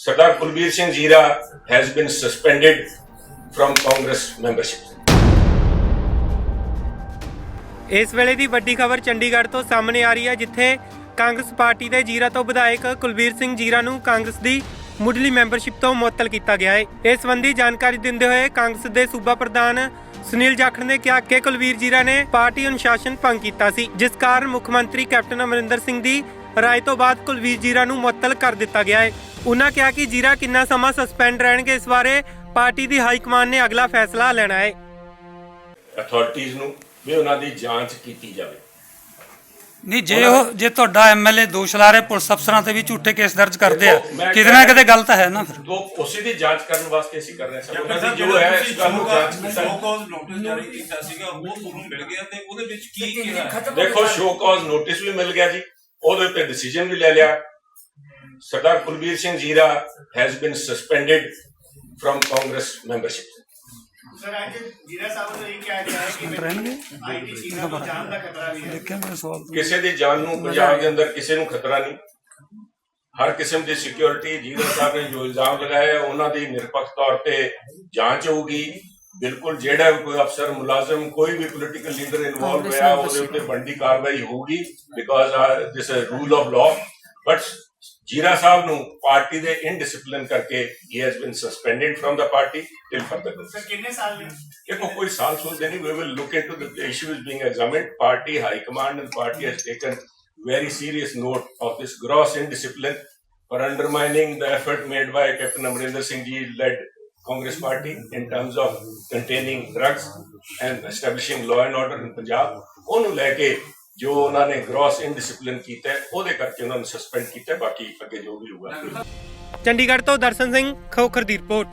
Sardar Kulbir Singh Jira has been suspended from Congress membership. ਇਸ ਵੇਲੇ ਦੀ ਵੱਡੀ ਖਬਰ ਚੰਡੀਗੜ੍ਹ ਤੋਂ ਸਾਹਮਣੇ ਆ ਰਹੀ ਹੈ, ਜਿੱਥੇ ਕਾਂਗਰਸ ਪਾਰਟੀ ਦੇ ਜੀਰਾ ਤੋਂ ਵਿਧਾਇਕ ਕੁਲਵੀਰ ਸਿੰਘ ਜੀਰਾ ਨੂੰ ਕਾਂਗਰਸ ਦੀ ਮੁੱਢਲੀ ਮੈਂਬਰਸ਼ਿਪ ਤੋਂ ਮੁਅੱਤਲ ਕੀਤਾ ਗਿਆ ਹੈ ਇਸ ਸੰਬੰਧੀ ਜਾਣਕਾਰੀ ਦਿੰਦੇ ਹੋਏ ਕਾਂਗਰਸ ਦੇ ਸੂਬਾ ਪ੍ਰਧਾਨ ਸੁਨੀਲ ਜਾਖੜ ਨੇ ਕਿਹਾ ਕਿ ਕੁਲਵੀਰ ਜੀਰਾ ਨੇ ਪਾਰਟੀ ਅਨੁਸ਼ਾਸਨ ਭੰਗ ਕੀਤਾ ਸੀ, ਜਿਸ ਕਾਰਨ ਮੁੱਖ ਮੰਤਰੀ ਕੈਪਟਨ ਅਮਰਿੰਦਰ ਸਿੰਘ ਦੀ ਰਾਏ ਤੋਂ ਬਾਅਦ ਕੁਲਵੀਰ ਜੀਰਾ ਨੂੰ ਮੁਅੱਤਲ ਕਰ ਦਿੱਤਾ ਗਿਆ ਹੈ ਉਹਨਾਂ ਕਿਹਾ ਕਿ ਜੀਰਾ ਕਿੰਨਾ ਸਮਾਂ ਸਸਪੈਂਡ ਰਹਿਣਗੇ ਇਸ ਬਾਰੇ ਪਾਰਟੀ ਦੀ ਹਾਈ ਕਮਾਂਡ ਨੇ ਅਗਲਾ ਫੈਸਲਾ ਲੈਣਾ ਹੈ। ਅਥਾਰਟੀਜ਼ ਨੂੰ ਵੀ ਉਹਨਾਂ ਦੀ ਜਾਂਚ ਕੀਤੀ ਜਾਵੇ। ਨਹੀਂ ਜੇ ਉਹ ਜੇ ਤੁਹਾਡਾ ਐਮਐਲਏ ਦੋਸ਼ ਲਾ ਰਿਹਾ ਪੁਲਿਸ ਅਫਸਰਾਂ ਤੇ ਵੀ ਝੂਠੇ ਕੇਸ ਦਰਜ ਕਰਦੇ ਆ ਕਿਤੇ ਨਾ ਕਿਤੇ ਗਲਤ ਹੈ ਨਾ ਫਿਰ। ਉਸੇ ਦੀ ਜਾਂਚ ਕਰਨ ਵਾਸਤੇ ਅਸੀਂ ਕਰ ਰਹੇ ਸਭ ਜੋ ਹੈ ਤੁਸੀਂ ਇਸ ਗੱਲ ਨੂੰ ਜਾਂਚ ਸ਼ੋ ਕੀਤਾ। ਕਾਜ਼ ਨੋਟਿਸ ਜਾਰੀ ਕੀਤਾ ਸੀਗਾ ਉਹ ਤੁਹਾਨੂੰ ਮਿਲ ਗਿਆ ਤੇ ਉਹਦੇ ਵਿੱਚ ਕੀ ਕਿਹਾ? ਦੇਖੋ ਸ਼ੋ ਕਾਜ਼ ਨੋਟਿਸ ਵੀ ਮਿਲ ਗਿਆ ਜੀ ਉਹਦੇ ਉੱਤੇ ਡਿਸੀਜਨ ਵੀ ਲੈ ਲਿਆ। Sardar Kulbir Singh Zira has been suspended from Congress membership sir ਅੱਜ ਜੀਰਾ ਸਾਹਿਬ ਨੇ ਇਹ ਕਿਹਾ ਗਿਆ ਹੈ ਕਿ ਰਹਿਣਗੇ ਆਈਟੀ ਚੀਜ਼ਾਂ ਨੂੰ ਜਾਣ ਦਾ ਖਤਰਾ ਵੀ ਹੈ ਦੇਖਿਆ ਮੇਰੇ ਸਵਾਲ ਕਿਸੇ ਦੀ ਜਾਨ ਨੂੰ ਪੰਜਾਬ ਦੇ ਅੰਦਰ ਕਿਸੇ ਨੂੰ ਖਤਰਾ ਨਹੀਂ। ਹਰ ਕਿਸਮ ਦੀ ਸਿਕਿਉਰਿਟੀ ਜੀਰਾ ਸਾਹਿਬ ਨੇ ਜੋ ਇਲਜ਼ਾਮ ਲਗਾਏ ਆ, ਉਹਨਾਂ ਦੀ ਨਿਰਪੱਖ ਤੌਰ ਤੇ ਜਾਂਚ ਹੋਊਗੀ। ਬਿਲਕੁਲ ਜਿਹੜਾ ਵੀ ਕੋਈ ਅਫਸਰ ਮੁਲਾਜ਼ਮ ਕੋਈ ਵੀ ਪੋਲੀਟੀਕਲ ਲੀਡਰ ਇਨਵੋਲਵ ਹੋਇਆ ਉਹਦੇ ਉੱਤੇ ਬਣਦੀ ਕਾਰਵਾਈ ਹੋਊਗੀ because this is rule of law but Zira Sahib ਨੂੰ ਪਾਰਟੀ ਦੇ ਇਨਡਿਸਪਲਿਨ ਕਰਕੇ ਹੀ has been suspended from the party till further sir ਕਿੰਨੇ ਸਾਲ ਨੇ ਦੇਖੋ ਕੋਈ ਸਾਲ ਸੋਚਦੇ ਨਹੀਂ we will look into the issues being examined party high command and party has taken very serious note of this gross indiscipline for undermining the effort made by captain amrinder singh ji led congress party in terms of containing drugs and establishing law and order in punjab ਉਹਨੂੰ ਲੈ ਕੇ ਜੋ ਉਹਨਾਂ ਨੇ gross indiscipline ਕੀਤਾ, ਉਹਦੇ ਕਰਕੇ ਉਹਨਾਂ ਨੂੰ ਸਸਪੈਂਡ ਕੀਤਾ, ਬਾਕੀ ਅੱਗੇ ਜੋ ਵੀ ਹੋਊਗਾ। ਚੰਡੀਗੜ੍ਹ ਤੋਂ ਦਰਸ਼ਨ ਸਿੰਘ, ਖੋਖਰ ਦੀ ਰਿਪੋਰਟ।